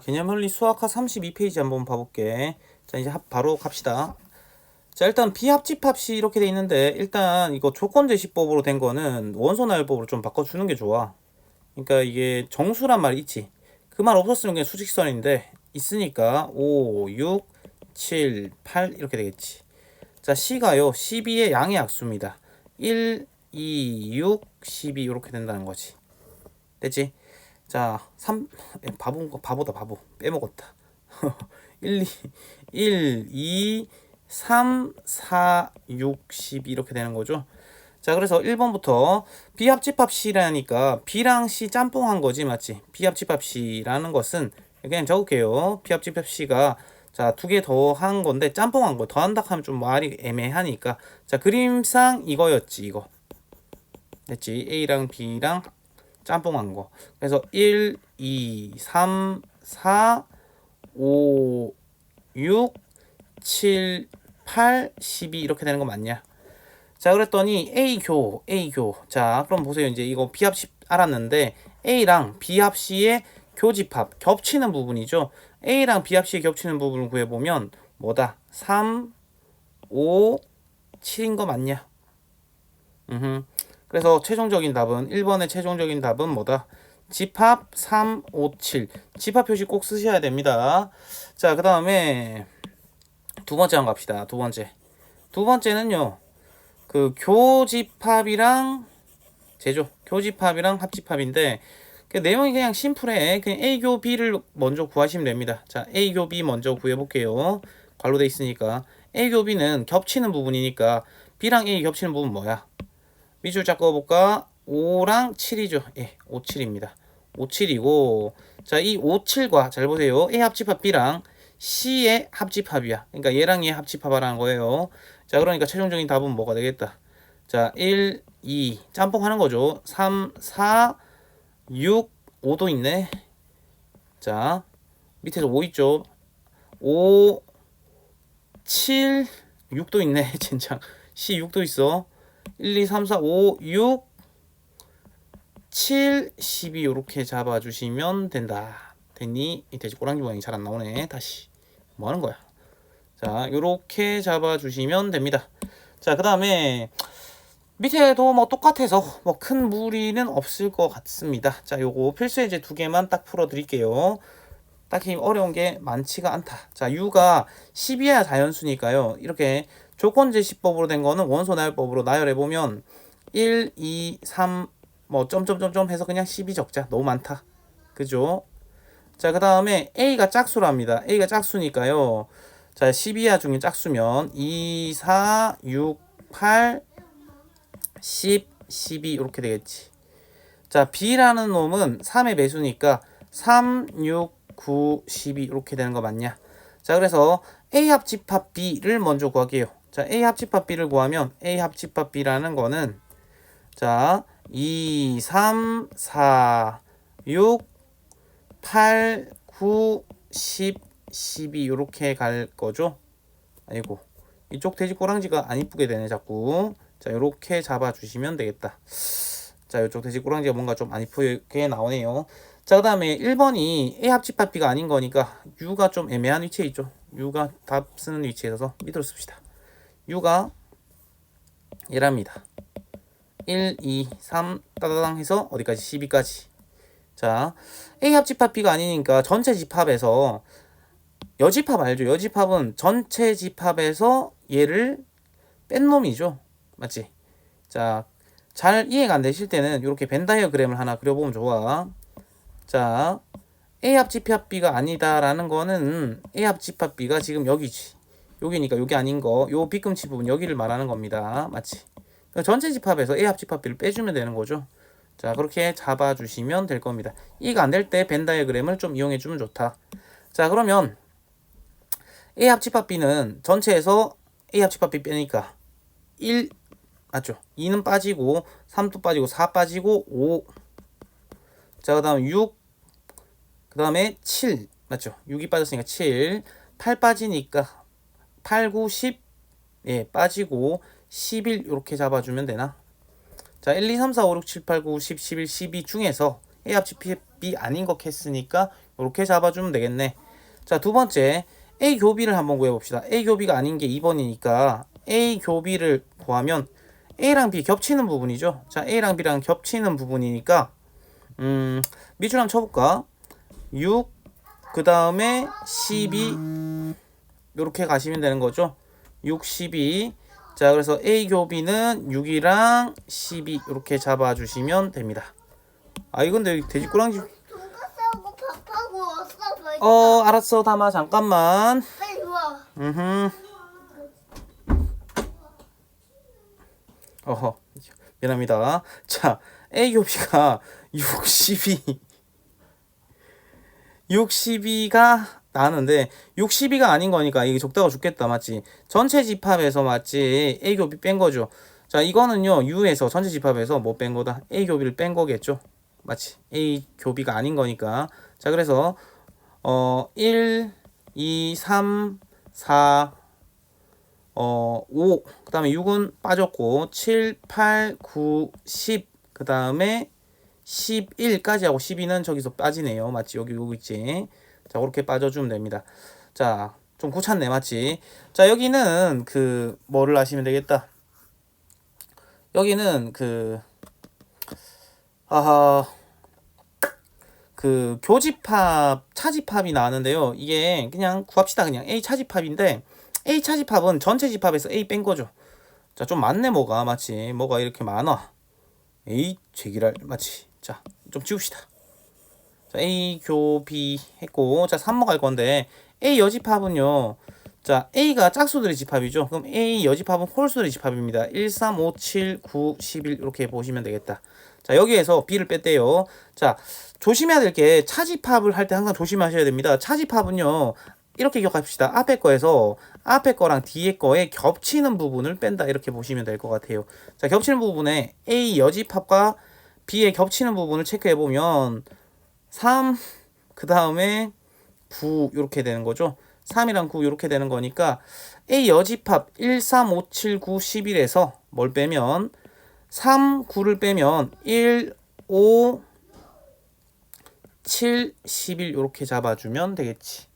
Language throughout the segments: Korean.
개념원리 수학화 32페이지 한번 봐볼게. 자, 이제 합 바로 갑시다. 자, 일단 비합집합시 이렇게 돼 있는데 일단 이거 조건제시법으로 된 거는 원소나열법으로 좀 바꿔주는 게 좋아. 그러니까 이게 정수란 말이 있지. 그 말 없었으면 그냥 수직선인데 있으니까 5, 6, 7, 8 이렇게 되겠지. 자, C가요. 12의 양의 약수입니다. 1, 2, 6, 12 이렇게 된다는 거지. 됐지? 자, 3 에, 바보인 거 바보다 바보. 빼먹었다. 1, 2, 1, 2, 3, 4, 6, 12 이렇게 되는 거죠. 자, 그래서 1번부터 비합집합 C라니까 B랑 C 짬뽕한 거지, 맞지? 비합집합 C라는 것은 그냥 적을게요. 비합집합 C가 자, 두 개 더 한 건데 짬뽕한 거. 더 한다 하면 좀 말이 애매하니까. 자, 그림상 이거였지, 이거. 됐지? A랑 B랑 짬뽕 한 거. 그래서 1, 2, 3, 4, 5, 6, 7, 8, 12 이렇게 되는 거 맞냐? 자, 그랬더니 A교, A교. 자, 그럼 보세요. 이제 이거 비합식 알았는데 A랑 비합시의 교집합, 겹치는 부분이죠. A랑 비합시의 겹치는 부분을 구해보면 뭐다? 3, 5, 7인 거 맞냐? 음 그래서 최종적인 답은 1번의 최종적인 답은 뭐다? 집합 3, 5, 7. 집합 표시 꼭 쓰셔야 됩니다. 자, 그 다음에 두 번째 한번 갑시다. 두 번째. 두 번째는요. 그 교집합이랑 제조 교집합이랑 합집합인데 그 내용이 그냥 심플해. 그냥 A교 B를 먼저 구하시면 됩니다. 자, A교 B 먼저 구해 볼게요. 관로돼 있으니까 A교 B는 겹치는 부분이니까 B랑 A 겹치는 부분 뭐야? 밑줄 잡고 볼까? 5랑 7이죠. 예, 5, 7입니다. 5, 7이고 자, 이 5, 7과 잘 보세요. A 합집합 B랑 C의 합집합이야. 그러니까 얘랑 얘 합집합하라는 거예요. 자, 그러니까 최종적인 답은 뭐가 되겠다. 자, 1, 2 짬뽕 하는 거죠. 3, 4, 6, 5도 있네. 자, 밑에서 5 있죠. 5, 7, 6도 있네. 진짜. C 6도 있어. 1, 2, 3, 4, 5, 6, 7, 12 이렇게 잡아주시면 된다. 됐니? 이 돼지 꼬랑지 모양이 잘 안 나오네. 다시. 뭐 하는 거야? 자, 요렇게 잡아주시면 됩니다. 자, 그 다음에 밑에도 뭐 똑같아서 뭐 큰 무리는 없을 것 같습니다. 자, 요거 필수 예제 두 개만 딱 풀어드릴게요. 딱히 어려운 게 많지가 않다. 자, U가 10이야 자연수니까요. 이렇게 조건 제시법으로 된 거는 원소 나열법으로 나열해 보면 1, 2, 3, 뭐 점점점점 해서 그냥 12 적자. 너무 많다. 그죠? 자, 그 다음에 A가 짝수랍니다. A가 짝수니까요. 자, 12야 중에 짝수면 2, 4, 6, 8, 10, 12 이렇게 되겠지. 자, B라는 놈은 3의 배수니까 3, 6, 9, 12 이렇게 되는 거 맞냐? 자, 그래서 A 합집합 B를 먼저 구하게요. 자, A 합집합 B를 구하면 A 합집합 B라는 거는 자, 2, 3, 4, 6, 8, 9, 10, 12 이렇게 갈 거죠. 아이고 이쪽 돼지 꼬랑지가 안 이쁘게 되네 자꾸. 자 이렇게 잡아 주시면 되겠다. 자 이쪽 돼지 꼬랑지가 뭔가 좀 안 이쁘게 나오네요. 자 그다음에 1번이 A 합집합 B가 아닌 거니까 U가 좀 애매한 위치에 있죠. U가 답 쓰는 위치에 있어서 밑으로 씁시다. U가 얘랍니다. 1, 2, 3 따다당 해서 어디까지 12까지. 자, A 합집합 B가 아니니까 전체 집합에서 여집합 알죠? 여집합은 전체 집합에서 얘를 뺀 놈이죠. 맞지? 자, 잘 이해가 안 되실 때는 이렇게 벤 다이어그램을 하나 그려보면 좋아. 자, A 합집합 B가 아니다라는 거는 A 합집합 B가 지금 여기지. 여기니까 여기 아닌 거, 요 빗금치 부분 여기를 말하는 겁니다. 맞지? 그러니까 전체 집합에서 A 합집합 B를 빼주면 되는 거죠. 자, 그렇게 잡아주시면 될 겁니다. 이가 안 될 때 벤 다이어그램을 좀 이용해 주면 좋다. 자, 그러면 A 합집합 B는 전체에서 A 합집합 B 빼니까 1 맞죠? 2는 빠지고 3도 빠지고 4 빠지고 5 자, 그다음 6 그다음에 7 맞죠? 6이 빠졌으니까 7 8 빠지니까 8 9 10 예, 빠지고 11 이렇게 잡아 주면 되나? 자, 1 2 3 4 5 6 7 8 9 10 11 12 중에서 A 합집합 B 아닌 거 했으니까 이렇게 잡아주면 되겠네. 자, 두 번째 A 교비를 한번 구해봅시다. A 교비가 아닌 게 2번이니까 A 교비를 구하면 A랑 B 겹치는 부분이죠. 자, A랑 B랑 겹치는 부분이니까 음, 밑줄 한번 쳐볼까? 6, 그 다음에 12 이렇게 가시면 되는 거죠. 6, 12 자, 그래서 A 교비는 6이랑 12 이렇게 잡아주시면 됩니다. 아, 이건 근데 돼지 꼬랑지 돈가스하고 밥하고 왔어 벌써. 어, 알았어, 담아 잠깐만. 빨리 와. 음. 어허. 미안합니다. 자, A 교비가 62 62가 나는데 62가 아닌 거니까 이게 적다가 죽겠다 맞지? 전체 집합에서 맞지? A 교비 뺀 거죠. 자, 이거는요. U에서 전체 집합에서 뭐 뺀 거다? A 교비를 뺀 거겠죠. 맞지? A 교비가 아닌 거니까. 자, 그래서 어 1 2 3 4 어, 5, 그 다음에 6은 빠졌고, 7, 8, 9, 10, 그 다음에 11까지 하고 12는 저기서 빠지네요. 맞지? 여기, 여기 있지? 자, 그렇게 빠져주면 됩니다. 자, 좀 귀찮네. 맞지? 자, 여기는 그, 뭐를 하시면 되겠다. 여기는 그, 아하, 그, 교집합, 차집합이 나왔는데요. 이게 그냥 구합시다. 그냥 A 차집합인데, A 차집합은 전체 집합에서 A 뺀 거죠. 자, 좀 많네 뭐가 마치 뭐가 이렇게 많아. A 제기랄 마치. 자, 좀 지웁시다. 자, A 교비 했고 자, 3모 갈 건데 A 여집합은요. 자, A가 짝수들의 집합이죠. 그럼 A 여집합은 홀수들의 집합입니다. 1, 3, 5, 7, 9, 11 이렇게 보시면 되겠다. 자, 여기에서 B를 뺐대요. 자, 조심해야 될 게 차집합을 할 때 항상 조심하셔야 됩니다. 차집합은요. 이렇게 기억합시다. 앞에 거에서 앞에 거랑 뒤에 거에 겹치는 부분을 뺀다 이렇게 보시면 될 것 같아요. 자, 겹치는 부분에 A 여집합과 B의 겹치는 부분을 체크해 보면 3, 그 다음에 9 이렇게 되는 거죠. 3이랑 9 이렇게 되는 거니까 A 여집합 1, 3, 5, 7, 9, 11에서 뭘 빼면 3, 9를 빼면 1, 5, 7, 11 이렇게 잡아주면 되겠지.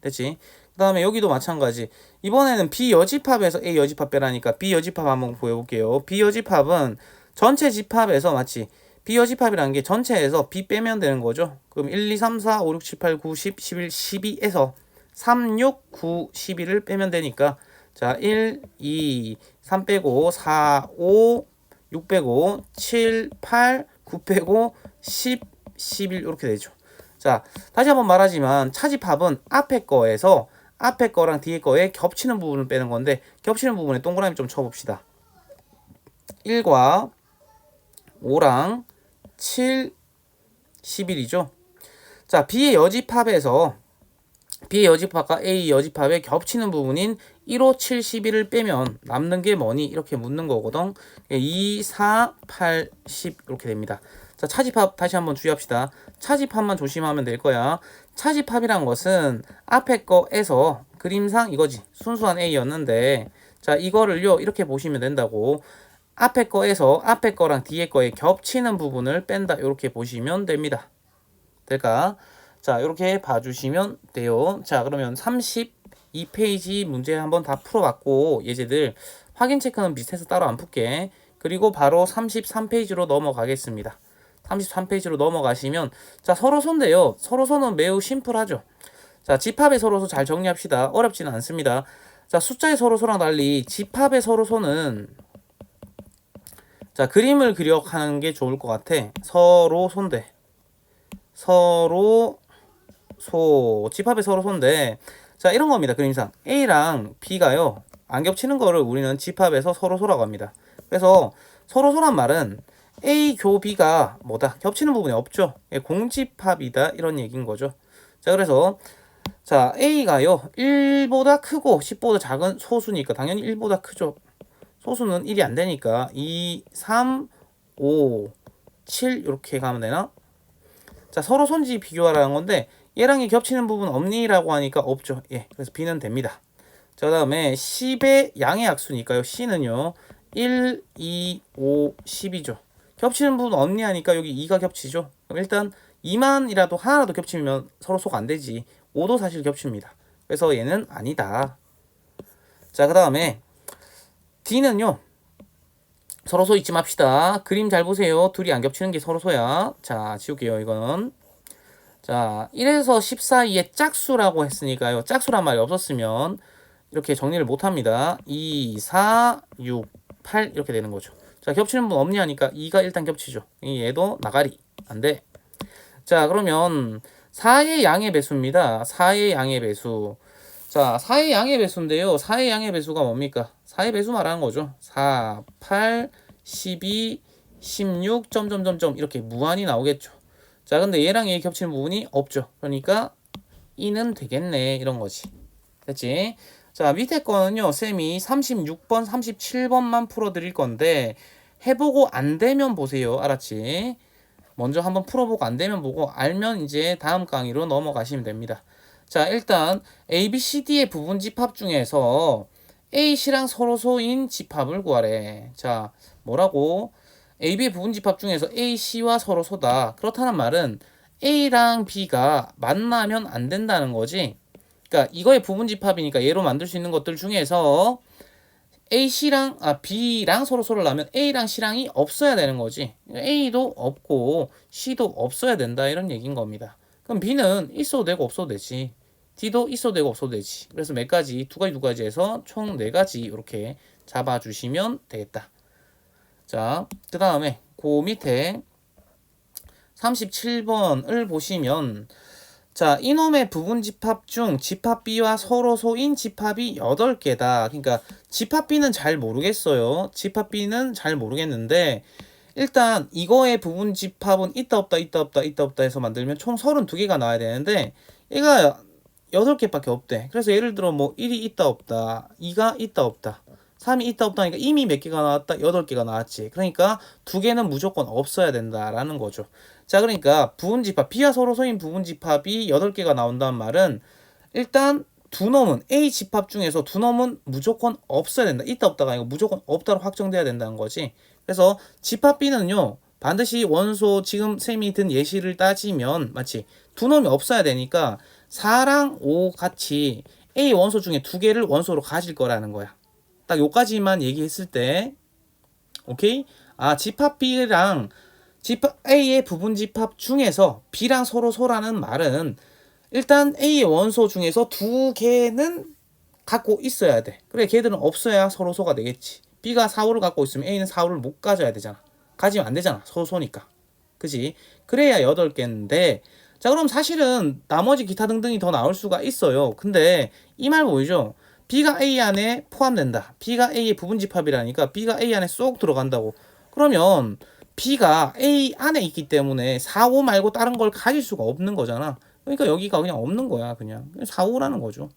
됐지? 그 다음에 여기도 마찬가지. 이번에는 B 여집합에서 A 여집합 빼라니까 B 여집합 한번 보여볼게요. B 여집합은 전체 집합에서 맞지? B 여집합이라는 게 전체에서 B 빼면 되는 거죠. 그럼 1, 2, 3, 4, 5, 6, 7, 8, 9, 10, 11, 12에서 3, 6, 9, 11을 빼면 되니까 자, 1, 2, 3 빼고 4, 5, 6 빼고 7, 8, 9 빼고 10, 11 이렇게 되죠. 자, 다시 한번 말하지만 차집합은 앞에 거에서 앞에 거랑 뒤에 거에 겹치는 부분을 빼는 건데 겹치는 부분에 동그라미 좀 쳐봅시다. 1과 5랑 7, 11이죠. 자, B의 여집합에서 B의 여집합과 A 여집합의 겹치는 부분인 1, 5, 7, 11을 빼면 남는 게 뭐니? 이렇게 묻는 거거든. 2, 4, 8, 10 이렇게 됩니다. 자, 차집합 다시 한번 주의합시다. 차집합만 조심하면 될 거야. 차집합이란 것은 앞에 거에서 그림상 이거지. 순수한 A였는데 자, 이거를요. 이렇게 보시면 된다고. 앞에 거에서 앞에 거랑 뒤에 거에 겹치는 부분을 뺀다. 이렇게 보시면 됩니다. 될까? 자, 이렇게 봐주시면 돼요. 자, 그러면 32페이지 문제 한번 다 풀어봤고, 예제들 확인 체크는 비슷해서 따로 안 풀게. 그리고 바로 33페이지로 넘어가겠습니다. 33페이지로 넘어가시면, 자, 서로소인데요. 서로소는 매우 심플하죠. 자, 집합의 서로소 잘 정리합시다. 어렵지는 않습니다. 자, 숫자의 서로소랑 달리 집합의 서로소는 자, 그림을 그려가는 게 좋을 것 같아. 서로 손대. 서로 소. 집합의 서로 손대. 자, 이런 겁니다. 그림상. A랑 B가요. 안 겹치는 거를 우리는 집합에서 서로 소라고 합니다. 그래서 서로 소란 말은 A 교비가 뭐다? 겹치는 부분이 없죠. 예, 공집합이다. 이런 얘기인 거죠. 자, 그래서 자, A가요. 1보다 크고 10보다 작은 소수니까 당연히 1보다 크죠. 소수는 1이 안 되니까 2, 3, 5, 7 이렇게 가면 되나? 자 서로 손지 비교하라는 건데 얘랑 이 겹치는 부분 없니라고 하니까 없죠. 예, 그래서 B는 됩니다. 자 그다음에 10의 양의 약수니까요. C는요 1, 2, 5, 10이죠. 겹치는 부분 없니 하니까 여기 2가 겹치죠. 그럼 일단 2만이라도 하나라도 겹치면 서로 속 안 되지. 5도 사실 겹칩니다. 그래서 얘는 아니다. 자, 그 다음에 D는요. 서로 소 잊지 맙시다. 그림 잘 보세요. 둘이 안 겹치는 게 서로 소야. 자, 지울게요, 이건. 자, 1에서 10 사이에 짝수라고 했으니까요. 짝수란 말이 없었으면 이렇게 정리를 못 합니다. 2, 4, 6, 8 이렇게 되는 거죠. 자, 겹치는 분 없냐 하니까 2가 일단 겹치죠. 이 얘도 나가리. 안 돼. 자, 그러면 4의 양의 배수입니다. 4의 양의 배수. 자, 4의 양의 배수인데요. 4의 양의 배수가 뭡니까? 4의 배수 말하는 거죠. 4, 8, 12, 16, 점점점점 이렇게 무한히 나오겠죠. 자, 근데 얘랑 얘 겹치는 부분이 없죠. 그러니까 2는 되겠네. 이런 거지. 됐지? 자, 밑에 거는요. 쌤이 36번, 37번만 풀어 드릴 건데 해보고 안 되면 보세요. 알았지? 먼저 한번 풀어보고 안 되면 보고 알면 이제 다음 강의로 넘어가시면 됩니다. 자, 일단 A, B, C, D의 부분 집합 중에서 A, C랑 서로 소인 집합을 구하래. 자, 뭐라고? A, B의 부분 집합 중에서 A, C와 서로 소다. 그렇다는 말은 A랑 B가 만나면 안 된다는 거지. 그러니까 이거의 부분 집합이니까 얘로 만들 수 있는 것들 중에서 A, C랑 아 B랑 서로 서로 나면 A랑 C랑이 없어야 되는 거지. A도 없고 C도 없어야 된다 이런 얘기인 겁니다. 그럼 B는 있어도 되고 없어도 되지. D도 있어도 되고 없어도 되지. 그래서 몇 가지 두 가지 두 가지 해서 총 네 가지 이렇게 잡아주시면 되겠다. 자, 그 다음에 그 밑에 37번을 보시면 자, 이놈의 부분 집합 중 집합 B와 서로 소인 집합이 8개다. 그러니까 집합 B는 잘 모르겠어요. 집합 B는 잘 모르겠는데 일단 이거의 부분 집합은 있다 없다 있다 없다 있다 없다 해서 만들면 총 32개가 나와야 되는데 얘가 8개밖에 없대. 그래서 예를 들어 뭐 1이 있다 없다, 2가 있다 없다, 3이 있다 없다니까 이미 몇 개가 나왔다? 8개가 나왔지. 그러니까 두 개는 무조건 없어야 된다라는 거죠. 자, 그러니까 부분 집합, B와 서로 소인 부분 집합이 8개가 나온다는 말은 일단 두 놈은 A 집합 중에서 두 놈은 무조건 없어야 된다. 있다 없다가 아니고 무조건 없다로 확정돼야 된다는 거지. 그래서 집합 B는요. 반드시 원소 지금 쌤이 든 예시를 따지면 마치 두 놈이 없어야 되니까 4랑 5 같이 A 원소 중에 두 개를 원소로 가질 거라는 거야. 딱 요까지만 얘기했을 때 오케이? 아 집합 B랑 집합 A의 부분 집합 중에서 B랑 서로 소라는 말은 일단 A의 원소 중에서 두 개는 갖고 있어야 돼. 그래 걔들은 없어야 서로 소가 되겠지. B가 4, 5를 갖고 있으면 A는 4, 5를 못 가져야 되잖아. 가지면 안 되잖아. 서로 소니까. 그지? 그래야 8개인데 자 그럼 사실은 나머지 기타 등등이 더 나올 수가 있어요. 근데 이 말 보이죠? B가 A 안에 포함된다. B가 A의 부분 집합이라니까 B가 A 안에 쏙 들어간다고. 그러면 B가 A 안에 있기 때문에 4, 5 말고 다른 걸 가질 수가 없는 거잖아. 그러니까 여기가 그냥 없는 거야. 그냥 4, 5라는 거죠.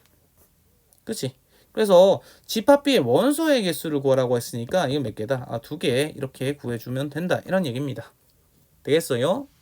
그치? 그래서 집합 B의 원소의 개수를 구하라고 했으니까 이건 몇 개다? 아, 두 개 이렇게 구해주면 된다. 이런 얘기입니다. 되겠어요? 예.